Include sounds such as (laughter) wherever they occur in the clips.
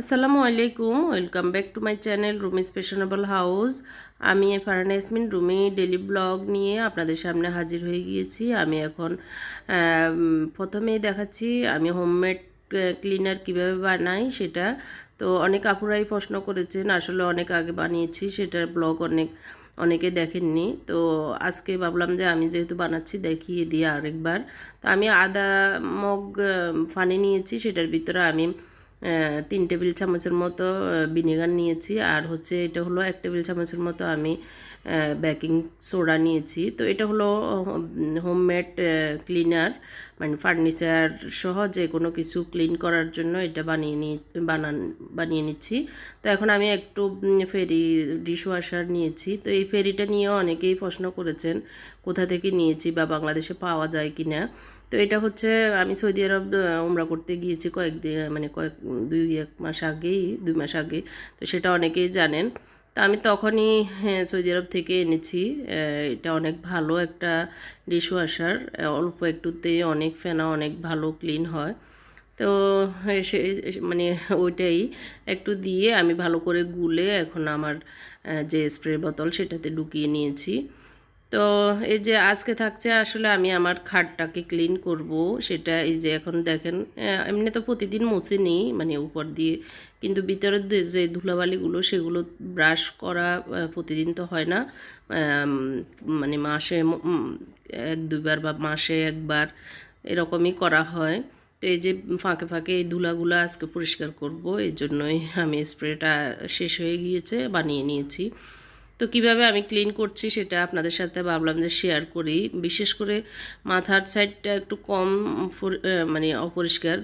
আসসালামু আলাইকুম, welcome back to my channel Rumi's fashionable house. আমি ফারহানা ইয়াসমিন, রুমি ডেলি ব্লগ নিয়ে আপনাদের সামনে হাজির হয়ে গিয়েছি। আমি এখন প্রথমেই দেখাচ্ছি, আমি হোমমেড ক্লিনার কীভাবে বানাই সেটা। তো অনেক আপুরাই প্রশ্ন করেছেন, আসলে অনেক আগে বানিয়েছি, সেটার ব্লগ অনেক, অনেকে দেখেননি। তো আজকে ভাবলাম যে আমি যেহেতু বানাচ্ছি, দেখিয়ে দিই আরেকবার। তো আমি আদা, মগ ফানি নিয়েছি, সেটার ভিতরে আমি তিন টেবিল চামচের মতো ভিনেগার নিয়েছি। আর হচ্ছে এটা হলো এক টেবিল চামচের মতো আমি বেকিং সোডা নিয়েছি। তো এটা হলো হোমমেড ক্লিনার মানে ফার্নিচার সহ যে কোনো কিছু ক্লিন করার জন্য এটা বানিয়ে নিয়ে বানান, বানিয়ে নিচ্ছি। তো এখন আমি একটু ফেরি ডিশওয়াশার নিয়েছি। তো এই ফেরিটা নিয়েও অনেকেই প্রশ্ন করেছেন, কোথা থেকে নিয়েছি বা বাংলাদেশে পাওয়া যায় কি না তো এটা হচ্ছে আমি সৌদি আরব ওমরা করতে গিয়েছি কয়েকদিন মানে কয়েক দুই এক মাস আগেই দুই মাস আগে। তো সেটা অনেকেই জানেন। তো আমি তখনই হ্যাঁ, সৌদি আরব থেকে এনেছি। এটা অনেক ভালো একটা ডিশওয়াশার অল্প একটুতে অনেক ফেনা অনেক ভালো ক্লিন হয়। তো সে মানে ওইটাই একটু দিয়ে আমি ভালো করে গুলে এখন আমার যে স্প্রে বোতল সেটাতে ঢুকিয়ে নিয়েছি। তো এই যে আজকে থাকছে আসলে আমি আমার খাটটাকে ক্লিন করব, সেটা এই যে এখন দেখেন এমনি তো প্রতিদিন মুছে নিই মানে উপর দিয়ে, কিন্তু ভিতরের যে- ধুলাবালিগুলো সেগুলো ব্রাশ করা প্রতিদিন তো হয় না মানে মাসে এক দুইবার বা মাসে একবার এরকমই করা হয়। তো এই যে ফাঁকে ফাঁকে এই ধুলাগুলো আজকে পরিষ্কার করব এই জন্যই আমি স্প্রেটা শেষ হয়ে গিয়েছে, বানিয়ে নিয়েছি। তো কীভাবে আমি ক্লিন করছি সেটা আপনাদের সাথে ভাবলাম যে শেয়ার করি। বিশেষ করে মাথার সাইডটা একটু কম মানে অপরিষ্কার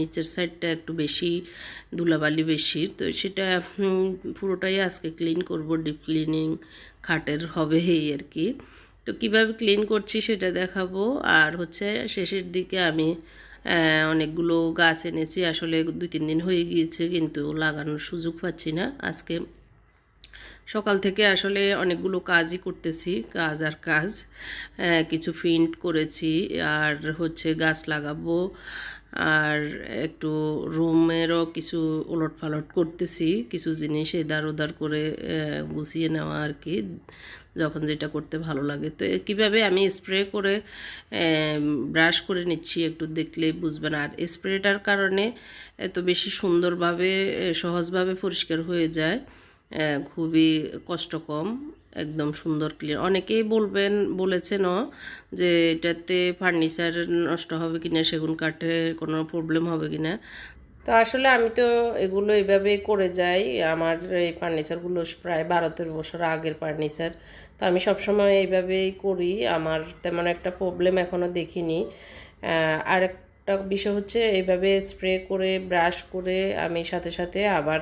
নিচের সাইডটা একটু বেশি, ধুলাবালি বেশি, তো সেটা পুরোটাই আজকে ক্লিন করব ডিপ ক্লিনিং খাটের হবে এই আর কি। তো কীভাবে ক্লিন করছি সেটা দেখাবো। আর হচ্ছে শেষের দিকে আমি অনেকগুলো গাছ এনেছি। আসলে দুই তিন দিন হয়ে গিয়েছে, কিন্তু লাগানোর সুযোগ পাচ্ছি না। আজকে সকাল থেকে আসলে অনেকগুলো কাজই করতেছি, কাজ আর কাজ। কিছু প্রিন্ট করেছি, আর হচ্ছে গাছ লাগাবো, আর একটু রুমেরও কিছু ওলট পালট করতেছি, কিছু জিনিস এদার ওদার করে গুছিয়ে নেওয়া আর কি, যখন যেটা করতে ভালো লাগে। তো কীভাবে আমি স্প্রে করে ব্রাশ করে নিচ্ছি একটু দেখলেই বুঝবেন। আর স্প্রেটার কারণে এত বেশি সুন্দরভাবে সহজভাবে পরিষ্কার হয়ে যায়। খুবই কষ্ট কম, একদম সুন্দর ক্লিয়ার অনেকেই বলবেন, বলেছেনও যে এটাতে ফার্নিচার নষ্ট হবে কিনা, সেগুন কাঠে কোনো প্রবলেম হবে কিনা। তো আসলে আমি তো এগুলো এইভাবেই করে যাই। আমার এই ফার্নিচারগুলো প্রায় বারো তেরো বছর আগের ফার্নিচার তো আমি সবসময় এইভাবেই করি। আমার তেমন একটা প্রবলেম এখনও দেখিনি। আর একটা বিষয় হচ্ছে এইভাবে স্প্রে করে ব্রাশ করে আমি সাথে সাথে আবার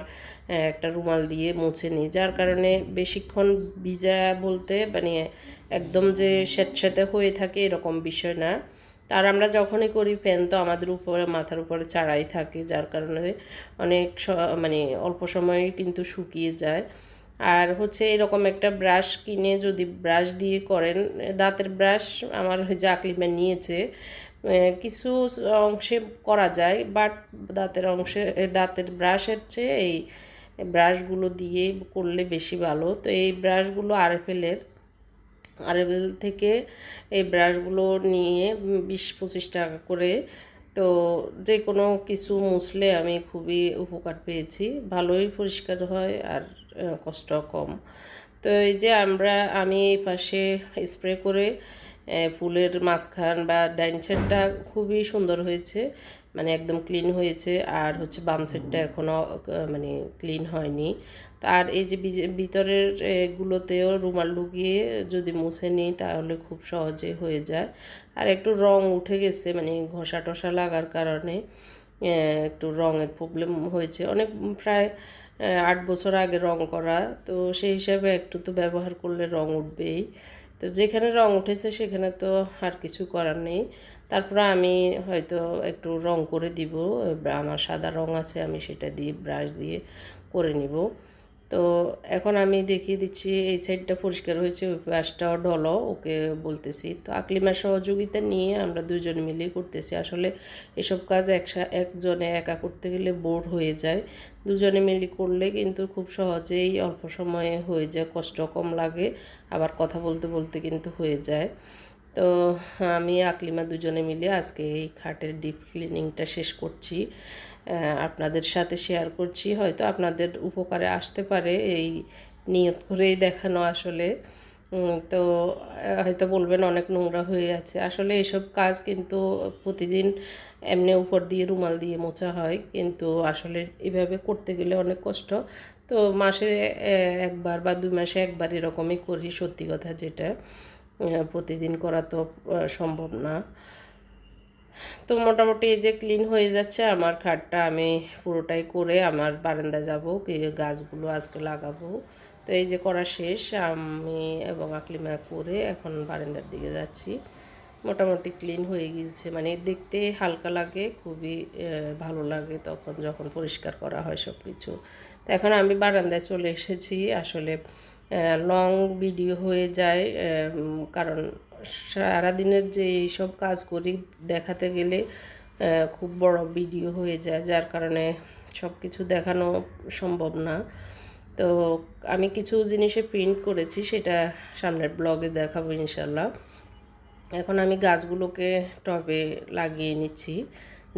একটা রুমাল দিয়ে মুছে নিই। যার কারণে বেশিক্ষণ ভিজা বলতে মানে একদম যে স্যাঁতস্যাঁতে হয়ে থাকে এরকম বিষয় না। আর আমরা যখনই করি ফ্যান তো আমাদের উপরে, মাথার উপরে চাড়াই থাকে, যার কারণে অনেক মানে অল্প সময়ে কিন্তু শুকিয়ে যায়। আর হচ্ছে এরকম একটা ব্রাশ কিনে যদি ব্রাশ দিয়ে করেন দাঁতের ব্রাশ আমার ওই যে আকলিমা নিয়েছে কিছু অংশে করা যায় বাট দাঁতের অংশে দাঁতের ব্রাশের চেয়ে এই ব্রাশগুলো দিয়ে করলে বেশি ভালো। তো এই ব্রাশগুলো আর আরএফএলের, আরএফএল থেকে এই ব্রাশগুলো নিয়ে বিশ পঁচিশ টাকা করে, তো যে কোনো কিছু মুছলে আমি খুবই উপকার পেয়েছি। ভালোই পরিষ্কার হয় আর কষ্ট কম। তো এই যে আমরা, আমি এই পাশে স্প্রে করে ফুলের মাঝখান বা ডাইন সেটটা খুবই সুন্দর হয়েছে মানে একদম ক্লিন হয়েছে, আর হচ্ছে বাম সেটটা এখনও মানে ক্লিন হয়নি। আর এই যে ভিতরের গুলোতেও রুমাল লুকিয়ে যদি মুছে নিই তাহলে খুব সহজে হয়ে যায়। আর একটু রং উঠে গেছে মানে ঘষা টসা লাগার কারণে একটু রঙের প্রবলেম হয়েছে। অনেক প্রায় আট বছর আগে রং করা, তো সেই হিসাবে একটু তো ব্যবহার করলে রং উঠবেই। তো যেখানে রং উঠেছে সেখানে তো আর কিছু করার নেই। তারপরে আমি হয়তো একটু রং করে দিব আমার সাদা রং আছে আমি সেটা দিয়ে, ব্রাশ দিয়ে করে নিব। তো এখন আমি দেখিয়ে দিচ্ছি, এই সাইডটা পরিষ্কার হয়েছে, ওই পাশটাও ডলো ওকে বলতেছি। তো আকলিমার সহযোগিতা নিয়ে আমরা দুজন মিলেই করতেছি। আসলে এসব কাজ একসা, একজনে একা করতে গেলে বোর হয়ে যায়। দুজনে মিলে করলে কিন্তু খুব সহজেই অল্প সময়ে হয়ে যায়, কষ্ট কম লাগে, আবার কথা বলতে বলতে কিন্তু হয়ে যায়। তো আমি আকলিমা দুজনে মিলে আজকে এই খাটের ডিপ ক্লিনিংটা শেষ করছি। আপনাদের সাথে শেয়ার করছি। হয়তো আপনাদের উপকারে আসতে পারে এই নিয়ত করেই দেখানো আসলে। তো হয়তো বলবেন অনেক নোংরা হয়ে আছে। আসলে এসব কাজ কিন্তু প্রতিদিন এমনি উপর দিয়ে রুমাল দিয়ে মোছা হয়। কিন্তু আসলে এভাবে করতে গেলে অনেক কষ্ট। তো মাসে একবার বা দুই মাসে একবার এরকমই করি, সত্যি কথা যেটা। প্রতিদিন করা তো সম্ভব না। তো মোটামুটি এই যে ক্লিন হয়ে যাচ্ছে, আমার খাটটা আমি পুরোটাই করে আমার বারান্দায় যাব গাছগুলো আজকে লাগাবো। তো এই যে করা শেষ, আমি এবং আকলিমা করে এখন বারান্দার দিকে যাচ্ছি। মোটামুটি ক্লিন হয়ে গিয়েছে মানে দেখতে হালকা লাগে, খুবই ভালো লাগে তখন যখন পরিষ্কার করা হয় সব কিছু তো এখন আমি বারান্দায় চলে এসেছি, আসলে লং ভিডিও হয়ে যায় কারণ সারাদিনের যে এইসব কাজ করি দেখাতে গেলে খুব বড় ভিডিও হয়ে যায়, যার কারণে সব কিছু দেখানো সম্ভব না। তো আমি কিছু জিনিসে প্রিন্ট করেছি, সেটা সামনের ব্লগে দেখাবো ইনশাল্লাহ এখন আমি গাছগুলোকে টবে লাগিয়ে নিচ্ছি,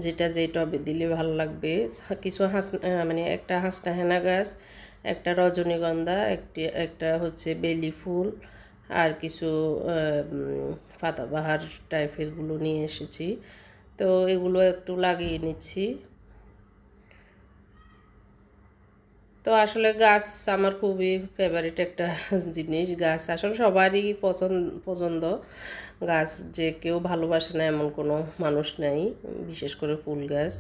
যেটা যে টবে দিলে ভালো লাগবে। কিছু হাঁস মানে একটা হাঁসটা হেনা গাছ একটা রজনীগন্ধা, একটি, একটা হচ্ছে বেলি ফুল আর কিছু পাতাবাহার টাইপেরগুলো নিয়ে এসেছি। তো এগুলো একটু লাগিয়ে নিচ্ছি। তো আসলে গাছ আমার খুবই ফেভারিট একটা (laughs) জিনিস। গাছ আসলে সবারই পছন্দ পছন্দ। গাছ যে কেউ ভালোবাসে না এমন কোনো মানুষ নেই, বিশেষ করে ফুল গাছ।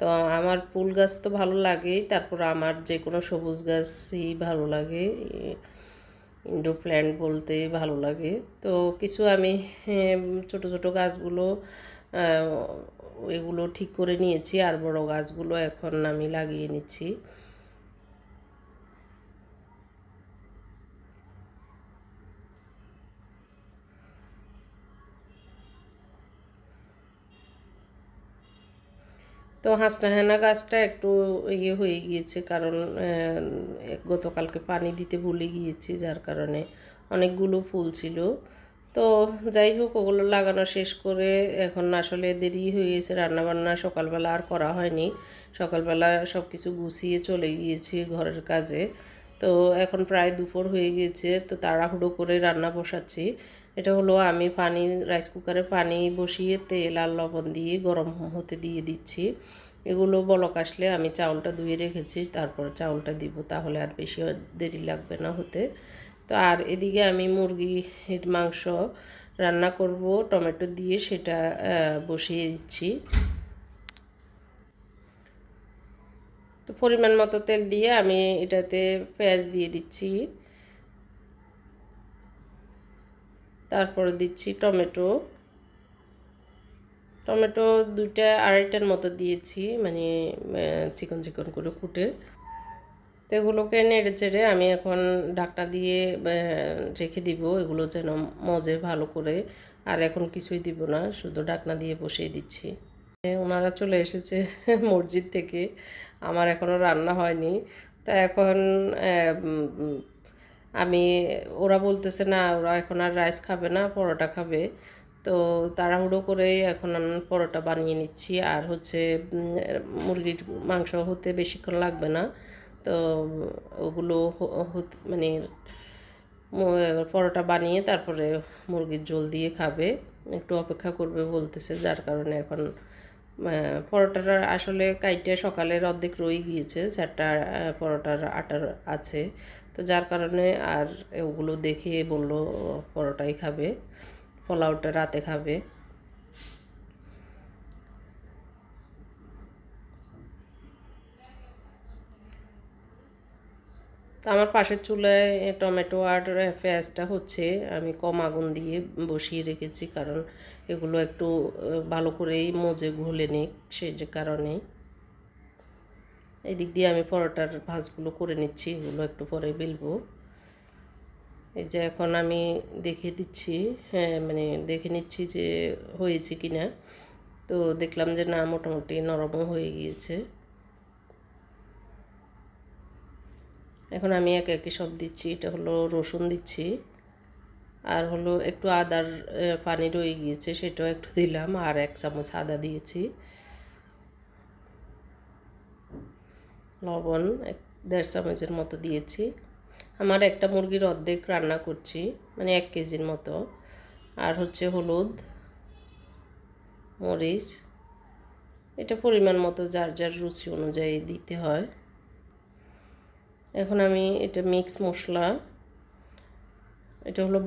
তো আমার ফুল গাছ তো ভালো লাগেই তারপর আমার যে কোনো সবুজ গাছই ভালো লাগে ইনডোর প্ল্যান্ট বলতে ভালো লাগে। তো কিছু আমি ছোট ছোট গাছগুলো এগুলো ঠিক করে নিয়েছি, আর বড় গাছগুলো এখন আমি লাগিয়ে নিচ্ছি। তো হাঁসনাহেনা গাছটা একটু ইয়ে হয়ে গিয়েছে, কারণ গতকালকে পানি দিতে ভুলে গিয়েছি, যার কারণে অনেকগুলো ফুল ছিল। তো যাই হোক, ওগুলো লাগানো শেষ করে এখন আসলে দেরি হয়ে গেছে, রান্নাবান্না সকালবেলা আর করা হয়নি। সকালবেলা সব কিছু গুছিয়ে চলে গিয়েছি ঘরের কাজে। তো এখন প্রায় দুপুর হয়ে গিয়েছে তো তাড়াহুড়ো করে রান্না বসাচ্ছি। এটা হলো আমি পানি রাইস কুকারে পানি বসিয়ে তেল আর লবণ দিয়ে গরম হতে দিয়ে দিচ্ছি। এগুলো বলক আসলে আমি চাউলটা ধুয়ে রেখেছি, তারপর চাউলটা দিব, তাহলে আর বেশি দেরি লাগবে না হতে। তো আর এদিকে আমি মুরগির মাংস রান্না করব, টমেটো দিয়ে সেটা বসিয়ে দিচ্ছি। তো পরিমাণ মতো তেল দিয়ে আমি এটাতে পেঁয়াজ দিয়ে দিচ্ছি। তারপরে দিচ্ছি টমেটো। টমেটো দুইটা আড়াইটার মতো দিয়েছি মানে চিকন চিকন করে কুটে। তো এগুলোকে নেড়ে চেড়ে আমি এখন ঢাকনা দিয়ে রেখে দিব, এগুলো যেন মজে ভালো করে। আর এখন কিছুই দিব না, শুধু ঢাকনা দিয়ে বসিয়ে দিচ্ছি। ওনারা চলে এসেছে (laughs) মসজিদ থেকে, আমার এখনও রান্না হয়নি। তা এখন আমি, ওরা বলতেছে, না, ওরা এখন আর রাইস খাবে না, পরোটা খাবে। তো তাড়াহুড়ো করে এখন পরোটা বানিয়ে নিচ্ছি। আর হচ্ছে মুরগির মাংস হতে বেশিক্ষণ লাগবে না। তো ওগুলো মানে পরোটা বানিয়ে তারপরে মুরগির জল দিয়ে খাবে। একটু অপেক্ষা করবে বলতেছে, যার কারণে এখন পরোটাটা আসলে কাইটে সকালের অর্ধেক রয়ে গিয়েছে, চারটা পরোটার আটার আছে। তো যার কারণে আর ওগুলো দেখে বলল পরোটাই খাবে, পোলাওটা রাতে খাবে। তো আমার পাশের চুলায় টমেটো আর পেঁয়াজটা হচ্ছে, আমি কম আগুন দিয়ে বসিয়ে রেখেছি, কারণ এগুলো একটু ভালো করেই মজে ঘুলে নিক সেই যে কারণেই। এই দিক দিয়ে আমি পরোটার ভাজগুলো করে নিচ্ছি, এগুলো একটু পরে বেলবো। এই যে এখন আমি দেখে দিচ্ছি হ্যাঁ মানে দেখে নিচ্ছি যে হয়েছে কি না। তো দেখলাম যে না, মোটামুটি নরমও হয়ে গিয়েছে। এখন আমি একে একে সব দিচ্ছি, এটা হলো রসুন দিচ্ছি। আর হলো একটু আদার পানি রয়ে গিয়েছে, সেটাও একটু দিলাম, আর এক চামচ আদা দিয়েছি। লবণ এক দেড় চামচের মতো দিয়েছি। আমার একটা মুরগির অর্ধেক রান্না করছি মানে এক কেজির মতো। আর হচ্ছে হলুদ, মরিচ, এটা পরিমাণ মতো যার যার রুচি অনুযায়ী দিতে হয়। এখন আমি এটা মিক্স মশলা, এটা হলো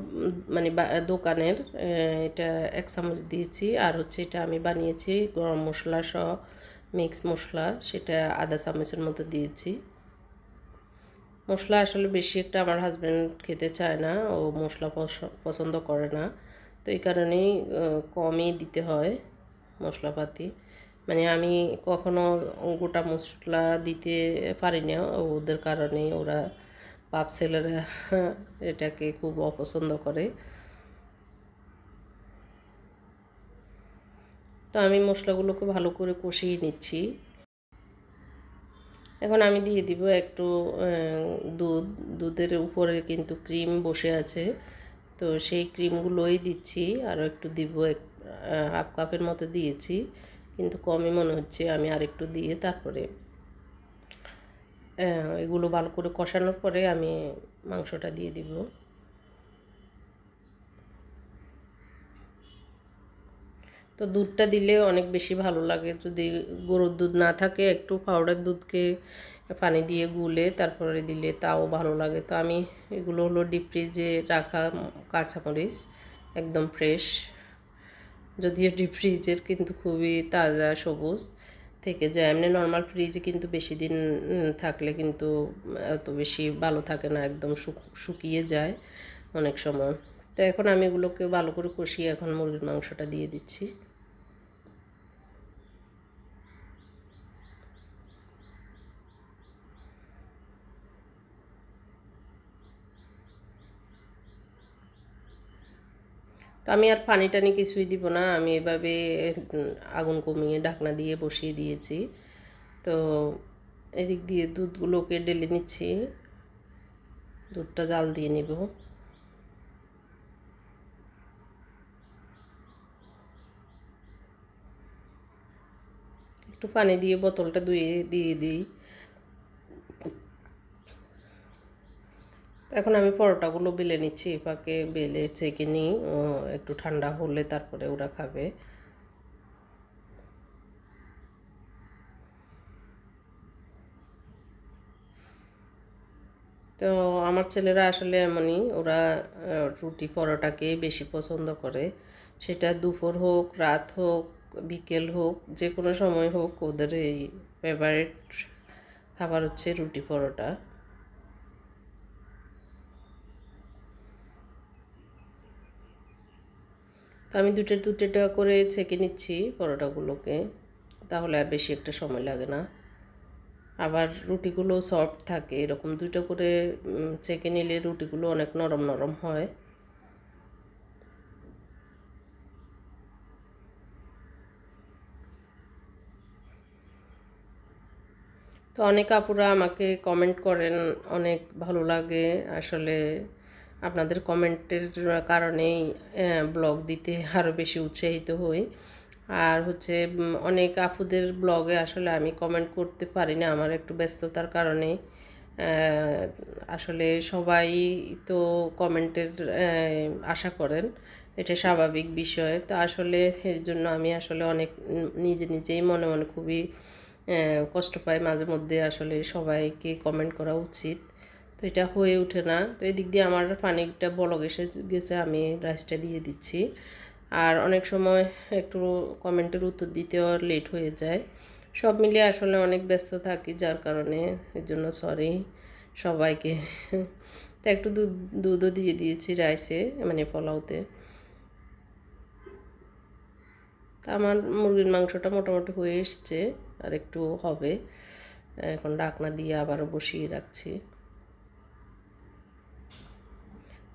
মানে দোকানের এটা এক চামচ দিয়েছি। আর হচ্ছে এটা আমি বানিয়েছি গরম মশলা সহ। মিক্স মশলা, সেটা আধা চামচের মতো দিয়েছি। মশলা আসলে বেশি একটা আমার হাজব্যান্ড খেতে চায় না, ও মশলা পছন্দ করে না। তো এই কারণেই কমই দিতে হয় মশলাপাতি। মানে আমি কখনো গোটা মশলা দিতে পারি না, ওদের কারণে ওরা বাপ ছেলেরা এটাকে খুব অপছন্দ করে। তো আমি মশলাগুলোকে ভালো করে কষিয়ে নিচ্ছি। এখন আমি দিয়ে দিব একটু দুধ। দুধের উপরে কিন্তু ক্রিম বসে আছে। তো সেই ক্রিমগুলোই দিচ্ছি। আরও একটু দিব এক হাফ কাপের মতো দিয়েছি। কিন্তু কমই মনে হচ্ছে আমি আর একটু দিয়ে তারপরে এগুলো ভালো করে কষানোর পরে আমি মাংসটা দিয়ে দিব। তো দুধটা দিলে অনেক বেশি ভালো লাগে। যদি গরুর দুধ না থাকে, একটু পাউডার দুধকে পানি দিয়ে গুলে তারপরে দিলে তাও ভালো লাগে। তো আমি এগুলো হলো ডিপ ফ্রিজে রাখা কাঁচামরিচ, একদম ফ্রেশ যদিও ডিপ ফ্রিজের কিন্তু খুবই তাজা সবুজ থেকে যায়। এমনি নর্মাল ফ্রিজে কিন্তু বেশি দিন থাকলে কিন্তু এত বেশি ভালো থাকে না, একদম শুকিয়ে যায় অনেক সময়। তো এখন আমি এগুলোকে ভালো করে কষিয়ে এখন মুরগির মাংসটা দিয়ে দিচ্ছি। তো আমি আর পানি টানি কিছুই দিব না, আমি এভাবে আগুন কমিয়ে ঢাকনা দিয়ে বসিয়ে দিয়েছি। তো এদিক দিয়ে দুধগুলোকে ডেলে নিচ্ছি, দুধটা জাল দিয়ে নিব। একটু পানি দিয়ে বোতলটা ধুয়ে দিয়ে দিই। এখন আমি পরোটাগুলো বেলে নিচ্ছি পাকে বেলে চেকে নিই একটু ঠান্ডা হলে তারপরে ওরা খাবে। তো আমার ছেলেরা আসলে এমনই, ওরা রুটি পরোটাকে বেশি পছন্দ করে। সেটা দুপুর হোক, রাত হোক বিকেল হোক, যে কোনো সময় হোক, ওদের এই ফেভারিট খাবার হচ্ছে রুটি পরোটা। তো আমি দুটো দুটো করে ছেঁকে নিচ্ছি পরোটাগুলোকে, তাহলে আর বেশি একটা সময় লাগে না। আবার রুটিগুলো সফট থাকে, এরকম দুটো করে চেকে নিলে রুটিগুলো অনেক নরম নরম হয়। তো অনেক আপুরা আমাকে কমেন্ট করেন, অনেক ভালো লাগে। আসলে আপনাদের কমেন্টের কারণেই ব্লগ দিতে আরও বেশি উৎসাহিত হই। আর হচ্ছে অনেক আপুদের ব্লগে আসলে আমি কমেন্ট করতে পারি না, আমার একটু ব্যস্ততার কারণে আসলে সবাই তো কমেন্টের আশা করেন, এটা স্বাভাবিক বিষয়। তো আসলে এর জন্য আমি আসলে অনেক নিজে নিজেই মনে মনে খুবই কষ্ট পায় মাঝে মধ্যে আসলে সবাইকে কমেন্ট করা উচিত। তো এটা হয়ে ওঠে না। তো এদিক দিয়ে আমার পানিটা বলক এসে গেছে, আমি রাইসটা দিয়ে দিচ্ছি। আর অনেক সময় একটু কমেন্টের উত্তর দিতেও লেট হয়ে যায়। সব মিলিয়ে আসলে অনেক ব্যস্ত থাকি, যার কারণে এর জন্য সরি সবাইকে। তো একটু দুধ, দুধও দিয়ে দিয়েছি রাইসে মানে পোলাওতে। আমার মুরগির মাংসটা মোটামুটি হয়ে এসছে। আর একটু হবে। এখন ডাকনা দিয়ে আবারও বসিয়ে রাখছি।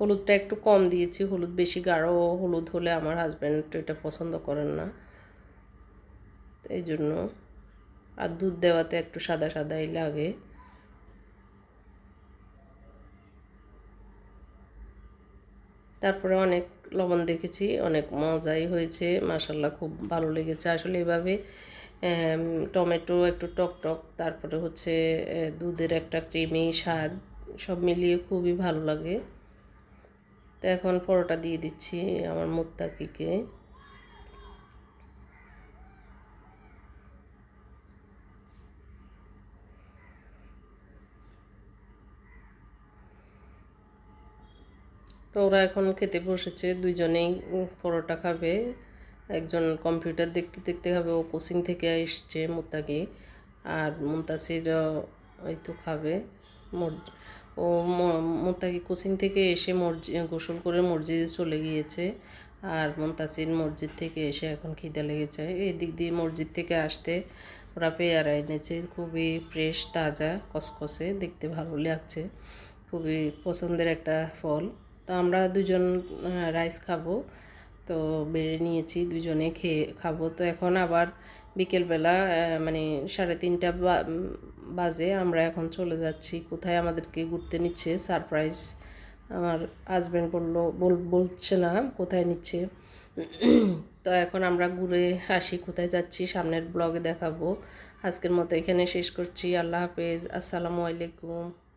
হলুদটা একটু কম দিয়েছি, হলুদ বেশি গাঢ় হলুদ হলে আমার হাজব্যান্ড এটা পছন্দ করেন না। এই জন্য। আর দুধ দেওয়াতে একটু সাদা সাদাই লাগে। তারপরে অনেক লবণ দেখেছি, অনেক মজাই হয়েছে মাসাল্লাহ খুব ভালো লেগেছে। আসলে এভাবে টমেটো একটু টক টক তারপরে হচ্ছে দুধের একটা ক্রিমি স্বাদ সব মিলিয়ে খুবই ভালো লাগে। তো এখন পরোটা দিয়ে দিচ্ছি আমার মুক্তাকিকে। তো ওরা এখন খেতে বসেছে দুইজনেই উম, পরোটা খাবে। একজন কম্পিউটার দেখতে দেখতে খাবে ও কোচিং থেকে এসছে মুত্তাকি। আর মুন্তাসির ওই তো খাবে ও ম- মুত্তাকি কোচিং থেকে এসে মসজিদ গোসল করে মসজিদে চলে গিয়েছে। আর মুন্তাসির মসজিদ থেকে এসে এখন খিদে লেগেছে। এই দিক দিয়ে মসজিদ থেকে আসতে ওরা পেয়ারা এনেছে। খুবই ফ্রেশ তাজা, কসকসে, দেখতে ভালো লাগছে। খুবই পছন্দের একটা ফল। তো আমরা দুজন রাইস খাব। তো বেড়ে নিয়েছি দুজনে খেয়ে খাব। তো এখন আবার বিকেলবেলা মানে সাড়ে তিনটা বাজে আমরা এখন চলে যাচ্ছি। কোথায় আমাদেরকে ঘুরতে নিচ্ছে? সারপ্রাইজ আমার হাজব্যান্ড বলল, বল, বলছে না কোথায় নিচ্ছে। তো এখন আমরা ঘুরে আসি কোথায় যাচ্ছি, সামনের ব্লগে দেখাবো। আজকের মতো এখানে শেষ করছি। আল্লাহ হাফেজ। আসসালামু আলাইকুম।